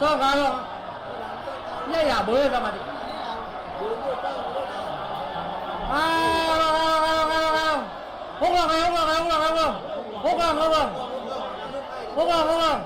Sao cả luôn? Nhây à bữa ra mà đi. À, hút lần này, hút lần này, hút lần này, hút lần. Hút lần, hút lần. Hút lần, hút lần.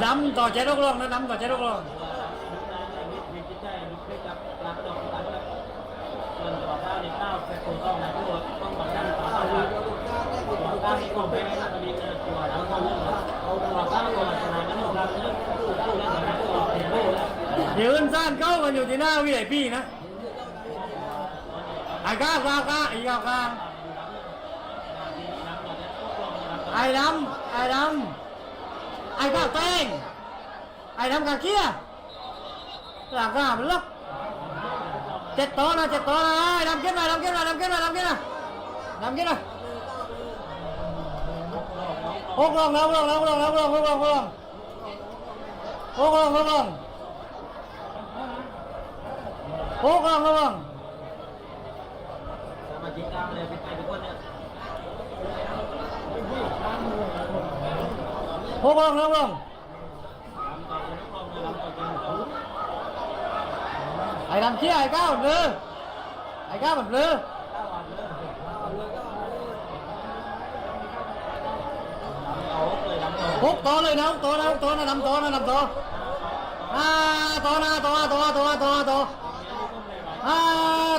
Nắm tò chế đốc luôn, nó nắm tò chế đốc luôn. านเข้ากันอยู่ที่หน้าวิไอพีนะไอ้ก้าวก้าวก้าไอ้ก้าวก้าไอ้ดำไอ้ดำไอ้ก้าวแตงไอ้ดำกาเกียหลังก้ามันล็อกเจ็ดต๊ะนะเจ็ดต๊ะนะไอ้ดำเก็บหน่อยดำเก็บหน่อยดำเก็บหน่อยดำเก็บหน่อยดำเก็บหน่อยหกลงแล้วหกลงแล้วหกลงแล้วลงแล้วลงแล้วลงหกลงหกลง โอ้กำลังระวังสมาชิกกลางเลยเป็นใครทุกคนเนี่ยโอ้กำลังระวังลำต่อเป็นนักร้องเลยลำต่อเป็นเขาไอ้ดำเชี่ยไอ้ก้าวมันเลือไอ้ก้าวมันเลือเอาเลยลำต่อหกตัวเลยนะหกตัวนะหกตัวนะดำตัวนะดำตัวอ่าตัวนะตัวตัวตัวตัวตัว อ่า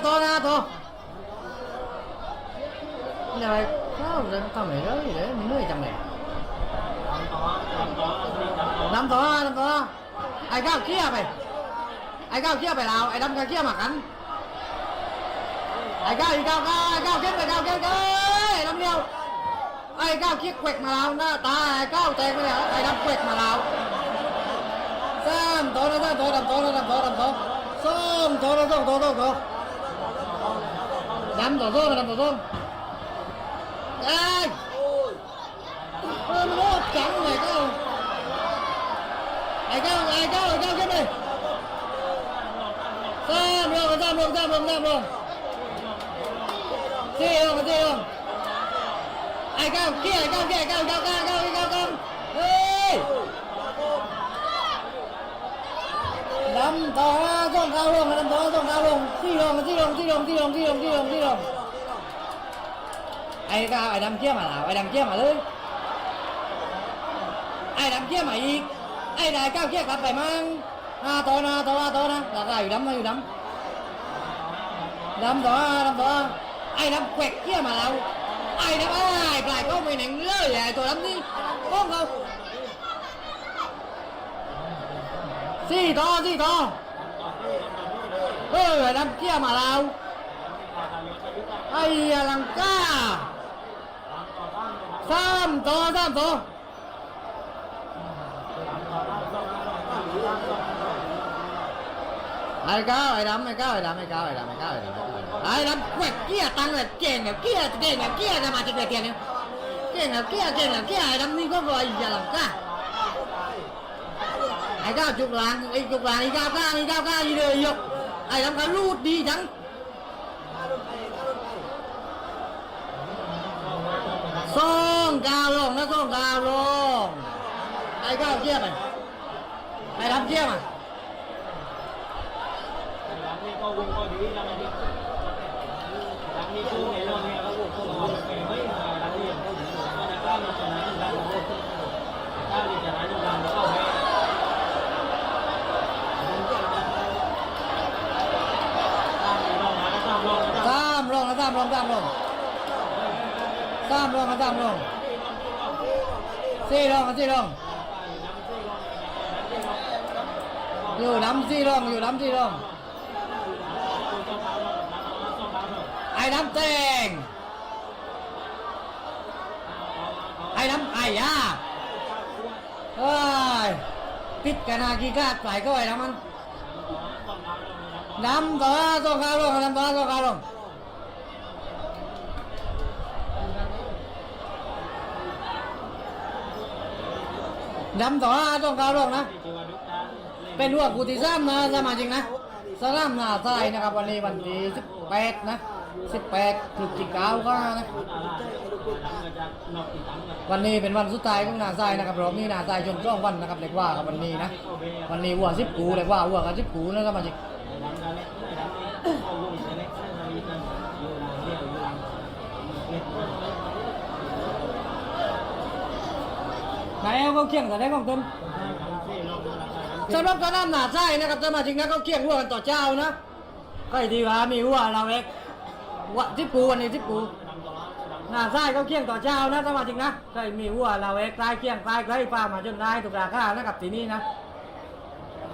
ตัวนะตัวนี่อะไรก้าวเลยทำไมเลยเลยมันเหนื่อยจังเลยลำต่อลำต่อนี่ลำต่อดำตัวดำตัวไอ้ก้าวเชี่ยไปไอ้ก้าว เชี่ยไปแล้วไอ้ดำก็เชี่ยมากันไอ้ก้าวไอ้ก้าวก้าวไอ้ก้าวเก็บไอ้ก้าวเก็บเอ้ยดำเดียว ไอ้ก้าวคิดเ quẹt มาแล้วหน้าตาไอ้ก้าวแตกไปแล้วไอ้ดาแล้วซ้ำโตนะซ้ำโตดำโตนะดำโตดำโตส้มโตนะส้มโตโตโตดำโตโตนะดำโตโตเอ้ยเออมันโคตรจังเลยก้าวไอ้ก้าวไอ้ก้าวไอ้ก้าวขึ้นไปซ้ำลงลำลงซ้ำลงสี่อ้ก้อ้ก้าวเกี้าวก้าวก้าวก้าวก้าวก้าวเฮ้ยดำต่อส่งก้าวลงดาวลงที่ลงที่ลงที่ลงที่ลงที่ลงที่ลงที่ลงไอ้ก้าวไอ้ดำเกี้ยมาแล้วไอ้ดำเกี้ยมาเลยไอ้ดำเกี้ยมาอีกไอ้นายก้าวเกี้ยกลับไปมั่งอาต่อนะต่อนะต่อนะแล้วก็อยู่ดำนะอยู่ดำดำต่อดำต่อไอ้ดำแขวกเกี้ยมาแล้วไอ้นะไอ้ปลายก็ไม่หนังเลยไอ้ตัวนั้นนี่ก้องเขา สี่ต่อสี่ต่อเออไอ้น้ำเกี้ยมาแล้วไอ้อลังกาสามต่อสามต่อไอ้ก้าวไอ้ดำไอ้ก้าวไอ้ดำไอ้ก้าวไอ้ดำไอ้ก้าวไอ้ดำไอ้ก้าวไอ้ดำแกวกเกี้ยตังเลยเก่งเนี่ยเกี้ยเก่งเนี่ยเกี้ยจะมาจากไหนเก่งเนี่ยเก่งเนี่ยเกี้ยเก่งเนี่ยเกี้ยไอ้ดำนี่ก็รอยอย่าหลังก้า ไอ้เจ้าจุกหลางไอ้จุกหลางไอ้เจ้าก้าวไอ้เจ้าก้าวอีเลยยกไอ้ดำการูดดีจังซ่องกาวลงนะซ่องกาวลงไอ้ก้าวเจี๊ยไปไอ้ดำเกี้ยมาลำนี้ก็วงก็ดีลำนี้ลำนี้คือในโลกนี้ก็วงก็วงไปไม่ลำนี้อย่างเขาถึงนะก้าวมีชนะหนึ่งลำโลกก้าวมีชนะหนึ่งลำแล้วก็แพ้ตามลงมาตามลงตาม สามลงนะสามลงสามลงสามลงนสามลงสี่ลงนสี่ลงอยู่น้ำสี่ลงอยู่น้ำสี่ลงไอ้น้ำแตงไอ้น้ำไอ้ยาเอ้ยปิดกันนากีกาดไปก็ไอ้น้ำมันน้ำต่อต้องข้าวลงน้ำต่อต้องข้าวลง ดำต่อต้องก้าวลงนะที่ว่าดุกตาเป็นหัวกูที่ซ้ำนะสมาชิกนะสลามหน้าใต้นะครับวันนี้วันที่สิบแปดนะสิบแปดพฤศจิกายนก็นะวันนี้เป็นวันสุดท้ายของนาซายนะครับรอบนี้นาซายชนช่องวันนะครับเรียกว่าครับวันนี้นะวันนี้วัวสิบกูเรียกว่าวัวกับสิบกูนะครับมาจิ ไหนเอาเขาเคียงแต่ได้ของต้นสำหรับตอนนั้นนาซายนะครับสมาชิกนะเขาเคียงวัวกันต่อเจ้านะใครดีว่ามีวัวเราเองวัวสิบกูวันนี้สิบกูหน้าซ้ายเขาเคียงต่อเช้านะสมาชิกนะใครมีวัวเราเอกตายเคียงตายใครปลามาจนได้ถูกราคานะครับทีนี้นะ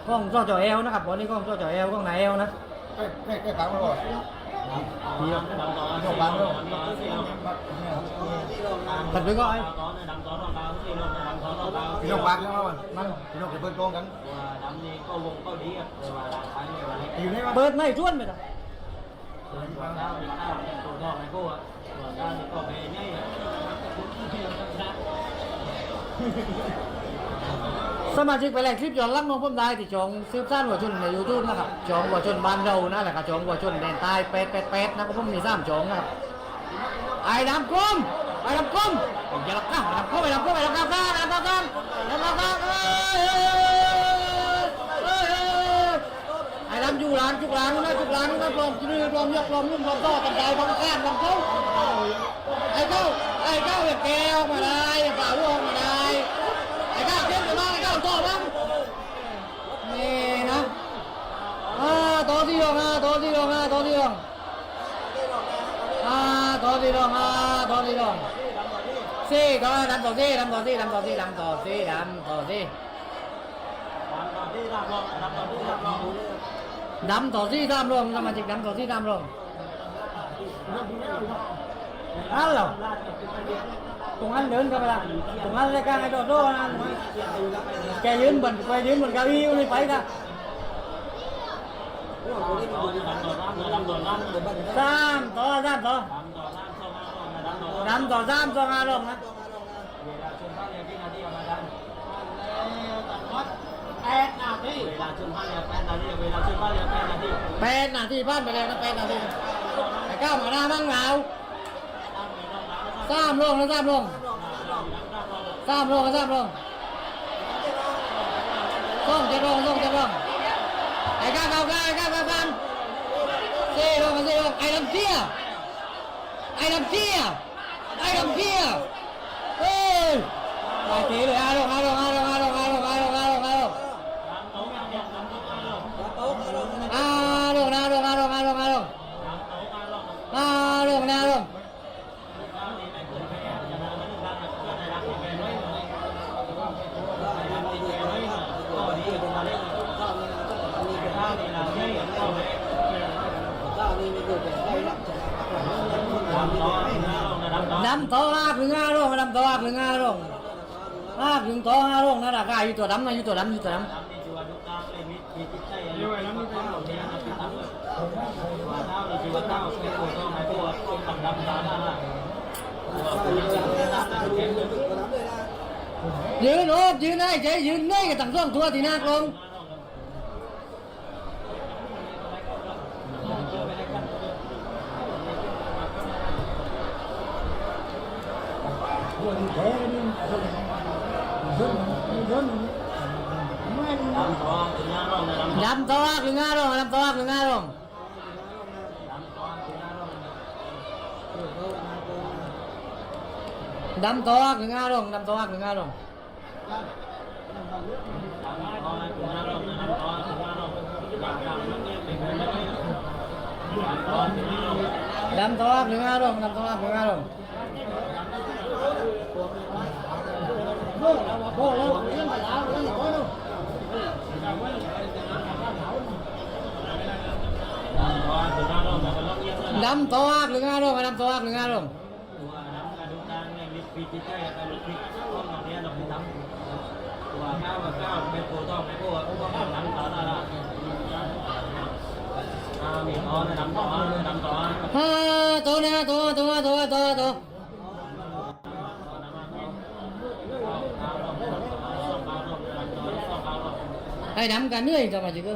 กล้องโซ่จ่อเอวนะครับวันนี้กล้องโซ่จ่อเอวกล้องไหนเอวนะใกล้ใกล้ใกล้ปังแล้วบ่ตัดไปก็ไอ้ พี่น้องปังแล้วมันมันพี่น้องจะเปิดกล้องกันอยู่นี่มั้งเปิดไม่ชวนไปละสมาชิกไปแลกคลิปย้อนหลังน้องผมได้ที่จองซื้อซ่านหัวชนในยูทูบนะครับจองหัวชนบ้านเรานะแหละครับจองหัวชนแดนใต้เป็ดเป็ดเป็ดนะก็ผมมีสามจองนะครับไอ้ดำกลมไอ้ดำกลมอย่า ลมยกลมลุ่มลมโต้ตันใจบังข้านบังเขาไอ้เข้าไอ้เข้าเป็นแก้วมาได้ฝ่าวงมาได้ไอ้เข้าเจ็บหรือบ้างไอ้เข้าโต้บ้างนี่นะอ่าโต้ที่รองอ่าโต้ที่รองอ่าโต้ที่รองอ่าโต้ที่รองอ่าโต้ที่รองสี่ก็ดันต่อสี่ดำต่อสี่ดำต่อสี่ดำต่อสี่ดำต่อซี่ดันต่อซี่ดันต่อซี่ ดำลงสมาชิกดำตัวสี่ดำลงนั่นเหรอตรงนั้นเดินกันไปละตรงนั้นรายการไอ้โดโดนะตรงนั้นแกยืนบนแกยืนบนเก้าอี้อยู่นี่ไปนะสามต่อสามต่อดำต่อสามต่อมาลงนะ แปดนาทีเวลาชนบ้านแล้วแปดนาทีเวลาชนบ้านแล้วแปดนาทีแปดนาทีบ้านไปแล้วนะแปดนาทีไต่ก้าวมาหน้าบ้างเราสามลงแล้วสามลงสามลงแล้วสามลงส่งจะลงส่งจะลงไอ้ก้าวก้าวก้าวก้าวก้าวเซ่ลงเซ่ลงไอ้ลำเกี้ยไอ้ลำเกี้ยไอ้ลำเกี้ยเฮ้ยไปตีเลยอาลงอาลงอาลงอาลงอาลงอาลง อาลงนะลงนะลงนะลงนะลงอาลงนะลงน้ำต่ออาถึงอาลงน้ำต่ออาถึงอาลงอาถึงต่ออาลงนะ ราคาอยู่ตัวดำนะอยู่ตัวดำอยู่ตัวดำยืนโอบยืนได้ใจยืนได้กับต่างส่องทัวที่หน้ากลมดำตัว Jam tawak yung arong, jam tawak yung arong. Jam tawak yung arong, jam tawak yung arong. Jam tawak yung arong, jam tawak yung arong. Hãy subscribe cho kênh Ghiền Mì Gõ Để không bỏ lỡ những video hấp dẫn Đâm to ác lưng ra rồi, đâm to ác lưng ra rồi. Ha, to nè, to, to, to, to, to. Ai đắm cả nươi cho mà chị cơ.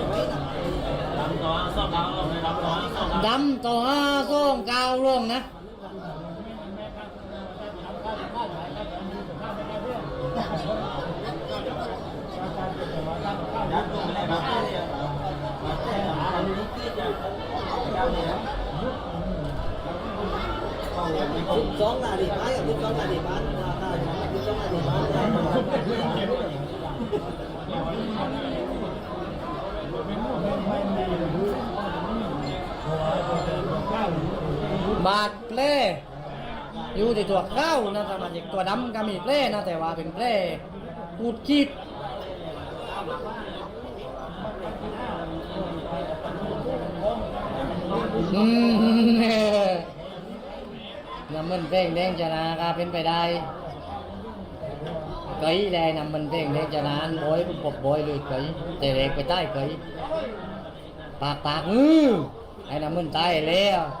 ยครับเนี่ยมาแค่หาอะไรนิดเดียวเจ้าเนี่ยสิบสองนาฬิกากับสิบสองนาฬิการาคาสิบสองนาฬิการาคา บาดเปลอยู่ที่ตัวเข้านะสมาชิกตัวดำก็มีเปลนะแต่ว่าเป็นเปลปูดคิดอืมน้ำมันเพ่งแดงชนะก็เป็นไปได้ไก่แดงน้ำมันเพ่งแดงชนะบอยปกบอยเลยไก่แต่เด็กไปใต้ไก่ปากปากมือไอ้น้ำมันตายแล้วไอ้ดูมันกว้างมาเลยเบื่อเลยตัวสองดาวลงในลำตัวสองดาวลงนี่เป็นเราตาร้อนแล้ว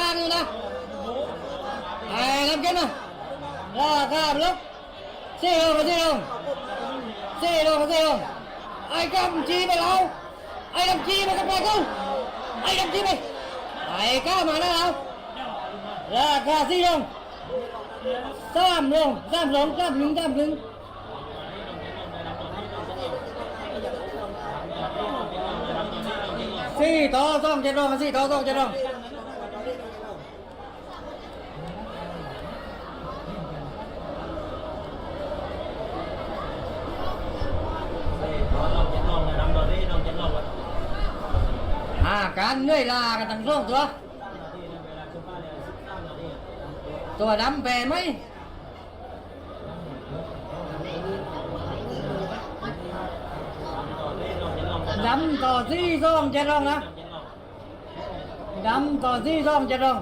ราคาลุกสี่ลงสี่ลงสี่ลงสี่ลงไอ้กำจีไปเราไอ้กำจีไปกับไปกูไอ้กำจีไปไอ้ก้ามาแล้าการเหนื่อยลากันทั้งสองตัว ตัวดำแปรไหมดำต่อสี่สองเจ็ดลงนะดำต่อสี่สองเจ็ดลง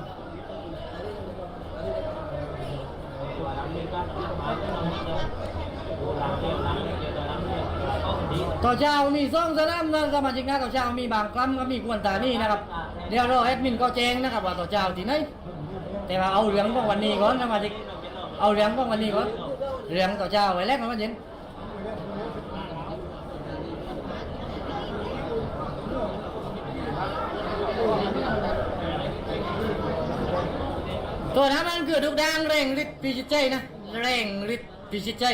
ต่อเช้ามีซ่องสนามนะสมาชิกนะต่อเช้ามีบางครั้งก็มีกวนตานี่นะครับเดี๋ยวรอแอดมินก็แจ้งนะครับว่าต่อเช้าที่ไหนแต่ว่าเอาเรื่องของวันนี้ก่อนสมาชิกเอาเรื่องของวันนี้ก่อนเรื่องต่อเช้าไว้แรกมันเย็นตัวนั้นมันคือทุกดังเร่งฤทธิ์พิชิตใจนะเร่งฤทธิ์พิชิตใจ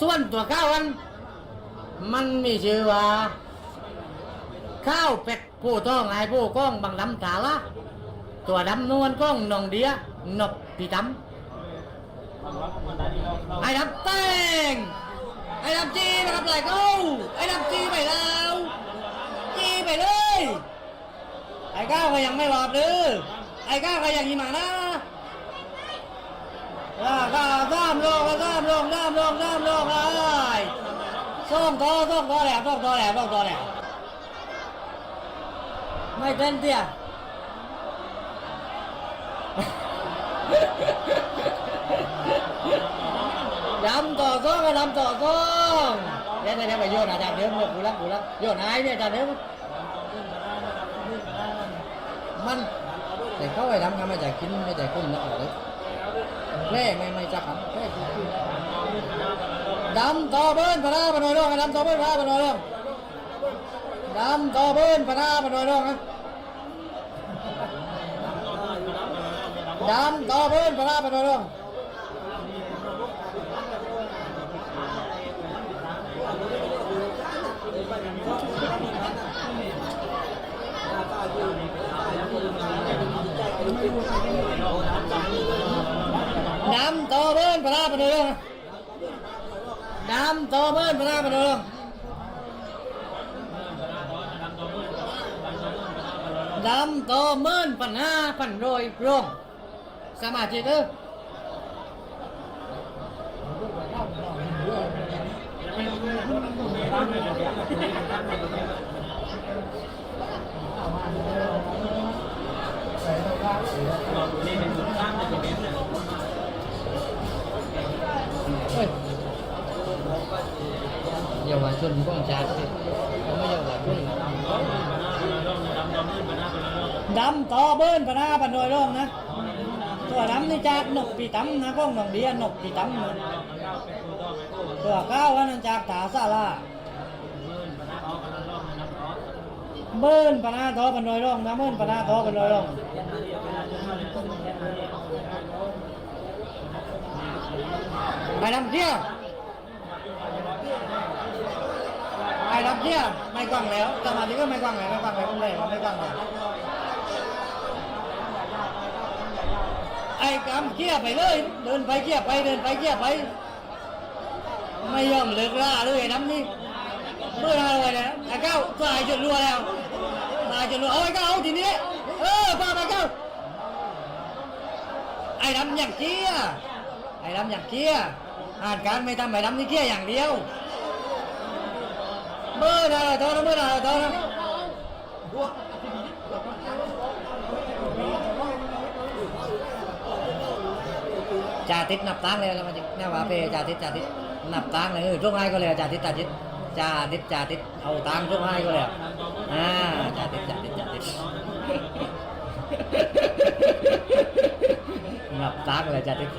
ส่วนตัวข้าวัน มันมีชื่อว่าข้าวเป็ดผู้ต้องไอ้ผู้ก้องบังลำตาละตัวดำนวลก้องนองเดียนบปีดำไอ้ดำแตงไอ้ดำจีนะครับไหลเข้าไอ้ดำจีไปแล้วจีไปเลยไอ้ก้าวก็ยังไม่หลอดเลยไอ้ก้าวก็ยังยิงหมานะอ่าก้าวซ้ำลงซ้ำลงซ้ำลงซ้ำลงไอ้ส้มลมส้มตอแหลมส้มตอแหลมไม่เต้นเตี้ยดำต่อซ้องก็ดำต่อซ้องเดี๋ยวเดี๋ยวเดี๋ยวไปโยนอา จารย์เดิมเลยกูรักกูรักโยนหายเนี่ยอาจารย์เดิมมันแต่เขาไปทำกันไม่ใจกินไม่ แม่ไม่ไม่จัครับแม่ดำต่อเบิ้ลพระราพนอยร่องดำต่อเบิ้ลพระราพนอยร่องดำต่อเบิ้ลพระราพนอยร่องนะดำต่อเบิ้ลพระราพนอยร่องไม่รู้ ดำโตเบิ้นพระราปนเรืองดำโตเบิ้นพระราปนเรืองดำโตเบิ้นปัญหาปัญโรยโรงสมาธิเด้อนี่เป็นจุดตั้งในจุดนี้ เยาวชนก้องจัดสิเขาไม่เยาวชนดำต่อเบิ้นพนาปันโดยร่องนะตัวดำนี่จากนกปีตำนะก้องหนองเดียนกปีตำนะตัวข้าวนนั้นจากถาซาลาเบิ้นพนาทอปันโดยร่องนะเบิ้นพนาทอปันโดยร่องไปดำเที่ยว ไปดำเที่ยไม่กว้างแล้วสมาธิก็ไม่กว้างแล้วไม่กว้างแล้วไม่กว้างแล้วไม่กว้างแล้วไอ้กำเกี้ยไปเลย เดินไปเกี้ยไปเดินไปเกี้ยไป ไม่ยอมเลิกล่าเลยน้ำนี่เมื่อไรเลยนะไอ้เก้าตายจนรัวแล้วตายจนรัวเอาไอ้เก้าเอาทีนี้เออพาไปเก้าไอ้น้ำอย่างเกี้ยไอ้น้ำอย่างเกี้ยอ่านการไม่ทำไอ้น้ำนี่เกี้ยอย่างเดียว เมื่อไรเท่านั้นเมื่อไรเท่านั้นจ่าติดนับตังเลยแล้วมันจะแน่ว่าเปจ่าติดจ่าติดนับตังเลยเออช่วงไห้ก็เลยจ่าติดจ่าติดจ่าติดจ่าติดเอาตังช่วงไห้ก็เลยอ่าจ่าติดจ่าติดจ่าติดนับตังเลยจ่าติด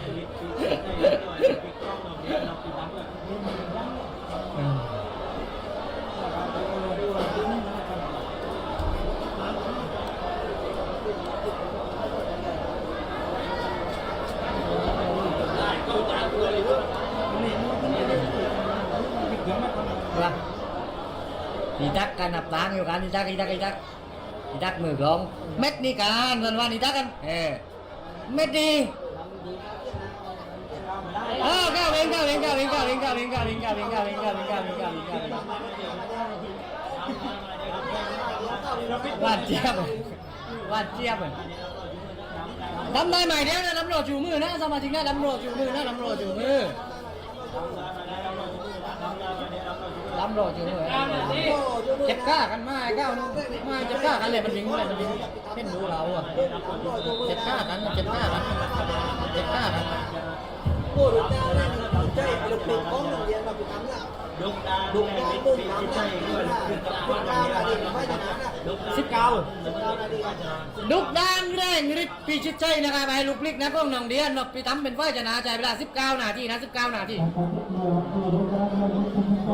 อีดักกันนับตังอยู่กันอีดักอีดักอีดักอีดักมือกลอง เม็ดนี่กันวันวันอีดักกันเออเม็ดดีเออก้าวเองก้าวเองก้าวเองก้าวเองก้าวเองก้าวเองก้าวเองก้าวเองก้าวเองก้าวเองก้าวเองก้าวเองวานเจี๊ยบวานเจี๊ยบทำได้ใหม่เนี้ยนะน้ำโรจูมือนะสมาชิกนะน้ำโรจูมือนะน้ำโรจูมือามรออเลยจ็บกล้ากันมากก้าวมาเจ็บกล้ากันเลยมันลิงเลยมันลิงเล่นดูเราอะเจ็บกล้ากันเจ็บกล้ากันเจ็บกล้ากันโอ้ดูตาหน้าใจเราเป็นก้องโรงเรียนมาปุ๊บทั้งละดูกตาดูกตาลูกตาลูกตาลูกตาลูกตาสิบเก้าลูกดานแรงฤทธิ์พีชิตใจนะครับให้ลูกพลิกนะพวกน้องเดียนนกพิทัมเป็นไฟชนะใจเวลาสิบเก้านาทีนะสิบเก้านาที